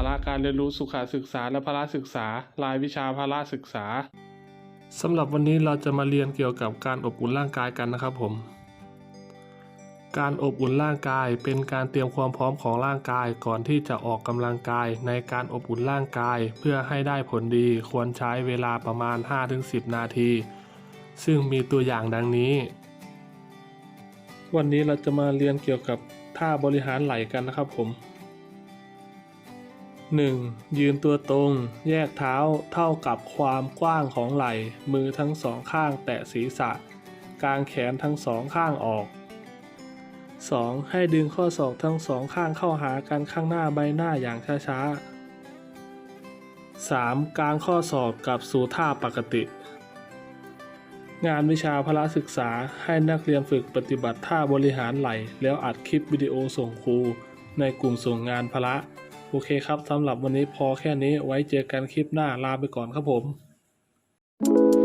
าระการเรียนรู้สุขศึกษาและพละศึกษา รายวิชาพละศึกษาสำหรับวันนี้เราจะมาเรียนเกี่ยวกับการอบอุ่นร่างกายกันนะครับผม การอบอุ่นร่างกายเป็นการเตรียมความพร้อมของร่างกายก่อนที่จะออกกำลังกาย ในการอบอุ่นร่างกายเพื่อให้ได้ผลดีควรใช้เวลาประมาณ 5-10 นาที ซึ่งมีตัวอย่างดังนี้ วันนี้เราจะมาเรียนเกี่ยวกับท่าบริหารไหล่กันนะครับผม 1. ยืนตัวตรง แยกเท้าเท่ากับความกว้างของไหล่ มือทั้งสองข้างแตะศีรษะ กางแขนทั้งสองข้างออก 2. ให้ดึงข้อศอกทั้งสองข้างเข้าหากันข้างหน้าใบหน้าอย่างช้าๆ 3. กางข้อศอกกับสู่ท่าปกติ งานวิชาพละศึกษาให้นักเรียนฝึกปฏิบัติท่าบริหารไหล่ แล้วอัดคลิปวิดีโอส่งครู ในกลุ่มส่งงานพละ โอเคครับสำหรับวันนี้พอแค่นี้ไว้เจอกันคลิปหน้าลาไปก่อนครับผม thank you